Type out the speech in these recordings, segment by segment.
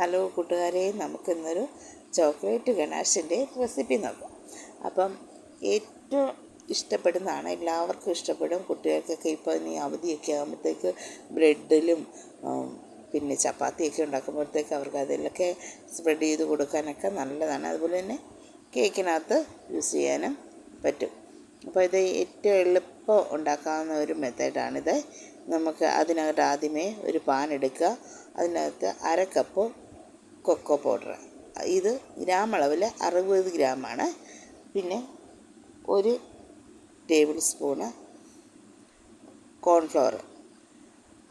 Hello കൂട്ടുകാരെ നമുക്കിന്നൊരു chocolate ഗണാഷിന്റെ recipe നോക്കാം. അപ്പം ഏറ്റവും ഇഷ്ടപ്പെടുന്നതാണ് എല്ലാവർക്കും ഇഷ്ടപ്പെടും കുട്ടികൾക്കൊക്കെ ഇപ്പോൾ ഇനി അവധിയൊക്കെ ആകുമ്പോഴത്തേക്ക് ബ്രെഡിലും പിന്നെ ചപ്പാത്തിയൊക്കെ ഉണ്ടാക്കുമ്പോഴത്തേക്ക് അവർക്ക് അതിലൊക്കെ സ്പ്രെഡ് ചെയ്ത് കൊടുക്കാനൊക്കെ നല്ലതാണ്. അതുപോലെ തന്നെ കേക്കിനകത്ത് യൂസ് ചെയ്യാനും പറ്റും. അപ്പോൾ ഇത് ഏറ്റവും എളുപ്പം ഉണ്ടാക്കാവുന്ന ഒരു മെത്തേഡാണിത്. നമുക്ക് അതിനകത്ത് ആദ്യമേ ഒരു പാൻ എടുക്കുക. അതിനകത്ത് അര കപ്പ് കൊക്കോ പൗഡർ. ഇത് ഗ്രാം അളവിൽ അറുപത് ഗ്രാമാണ്. പിന്നെ ഒരു ടേബിൾ സ്പൂണ് കോൺഫ്ലവർ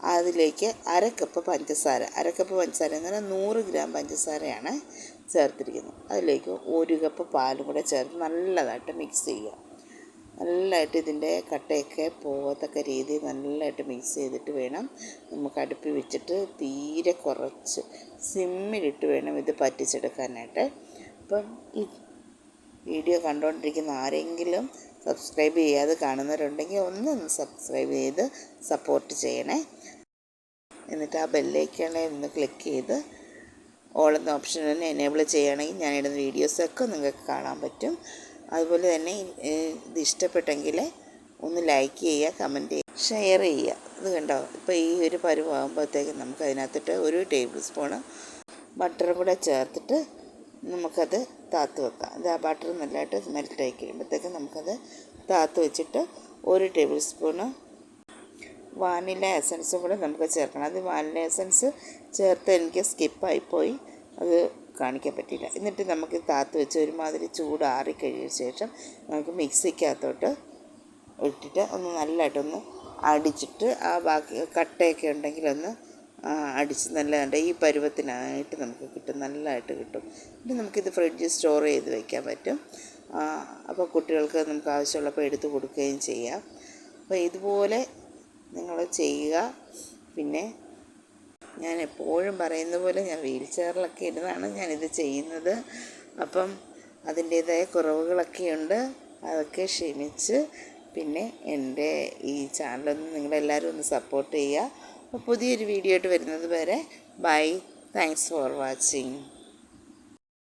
അതിലേക്ക് അര കപ്പ് പഞ്ചസാര. അര കപ്പ് പഞ്ചസാര എന്ന് പറഞ്ഞാൽ നൂറ് ഗ്രാം പഞ്ചസാരയാണ് ചേർത്തിരിക്കുന്നത്. അതിലേക്ക് ഒരു കപ്പ് പാലും കൂടെ ചേർത്ത് നല്ലതായിട്ട് മിക്സ് ചെയ്യുക. നല്ലതായിട്ട് ഇതിന്റെ കട്ടയൊക്കെ പോകത്തക്ക രീതിയിൽ നല്ലതായിട്ട് മിക്സ് ചെയ്തിട്ട് വേണം. നമുക്ക് അടുപ്പി വെച്ചിട്ട് തീരെ കുറച്ച് സിമ്മിലിട്ട് വേണം ഇത് പറ്റിച്ചെടുക്കാനായിട്ട്. അപ്പം ഈ വീഡിയോ കണ്ടുകൊണ്ടിരിക്കുന്ന ആരെങ്കിലും സബ്സ്ക്രൈബ് ചെയ്യാതെ കാണുന്നവരുണ്ടെങ്കിൽ ഒന്ന് സബ്സ്ക്രൈബ് ചെയ്ത് സപ്പോർട്ട് ചെയ്യണേ. എന്നിട്ട് ആ ബെല്ലേക്കാണെ ഒന്ന് ക്ലിക്ക് ചെയ്ത് ഓൾ എന്ന ഓപ്ഷൻ തന്നെ എനേബിൾ ചെയ്യുകയാണെങ്കിൽ ഞാനിടുന്ന വീഡിയോസൊക്കെ നിങ്ങൾക്ക് കാണാൻ പറ്റും. അതുപോലെ തന്നെ ഇത് ഇഷ്ടപ്പെട്ടെങ്കിൽ ഒന്ന് ലൈക്ക് ചെയ്യുക കമന്റ് ചെയ്യുക ഷെയർ ചെയ്യുക. ഇത് കണ്ടോ? ഇപ്പോൾ ഈ ഒരു പരുവാകുമ്പോഴത്തേക്ക് നമുക്ക് അതിനകത്തിട്ട് ഒരു ടേബിൾ സ്പൂണ് ബട്ടറും കൂടെ ചേർത്തിട്ട് നമുക്കത് താത്ത് വെക്കാം. അത് ആ ബട്ടർ നല്ലതായിട്ട് മെൽറ്റായി കഴിയുമ്പോഴത്തേക്ക് നമുക്കത് താത്ത് വെച്ചിട്ട് ഒരു ടേബിൾ സ്പൂണ് വാനില എസൻസും കൂടെ നമുക്ക് ചേർക്കണം. അത് വാനില എസൻസ് ചേർത്ത് എനിക്ക് സ്കിപ്പായിപ്പോയി അത് കാണിക്കാൻ പറ്റില്ല എന്നിട്ട് നമുക്ക് താത്ത് വെച്ച് ഒരുമാതിരി ചൂടാറി കഴിഞ്ഞ ശേഷം നമുക്ക് മിക്സിക്കകത്തോട്ട് ഇട്ടിട്ട് ഒന്ന് നല്ലതായിട്ടൊന്ന് അടിച്ചിട്ട് ആ ബാക്കി കട്ടയൊക്കെ ഉണ്ടെങ്കിൽ ഒന്ന് അടിച്ച് നല്ലതായിട്ട് ഈ പരുവത്തിനായിട്ട് നമുക്ക് കിട്ടും. നല്ലതായിട്ട് കിട്ടും. പിന്നെ നമുക്കിത് ഫ്രിഡ്ജിൽ സ്റ്റോർ ചെയ്ത് വയ്ക്കാൻ പറ്റും. അപ്പോൾ കുട്ടികൾക്ക് നമുക്ക് ആവശ്യമുള്ളപ്പോൾ എടുത്ത് കൊടുക്കുകയും ചെയ്യാം. അപ്പോൾ ഇതുപോലെ നിങ്ങൾ ചെയ്യുക. പിന്നെ ഞാൻ എപ്പോഴും പറയുന്ന പോലെ ഞാൻ വീൽ ചെയറിലൊക്കെ ഇരുന്നാണ് ഞാനിത് ചെയ്യുന്നത്. അപ്പം അതിന്റേതായ കുറവുകളൊക്കെയുണ്ട്. അതൊക്കെ ക്ഷമിച്ച് പിന്നെ എന്റെ ഈ ചാനലൊന്ന് നിങ്ങളെല്ലാവരും ഒന്ന് സപ്പോർട്ട് ചെയ്യുക. പുതിയൊരു വീഡിയോ ആയിട്ട് വരുന്നത് വരെ ബൈ. Thanks for watching.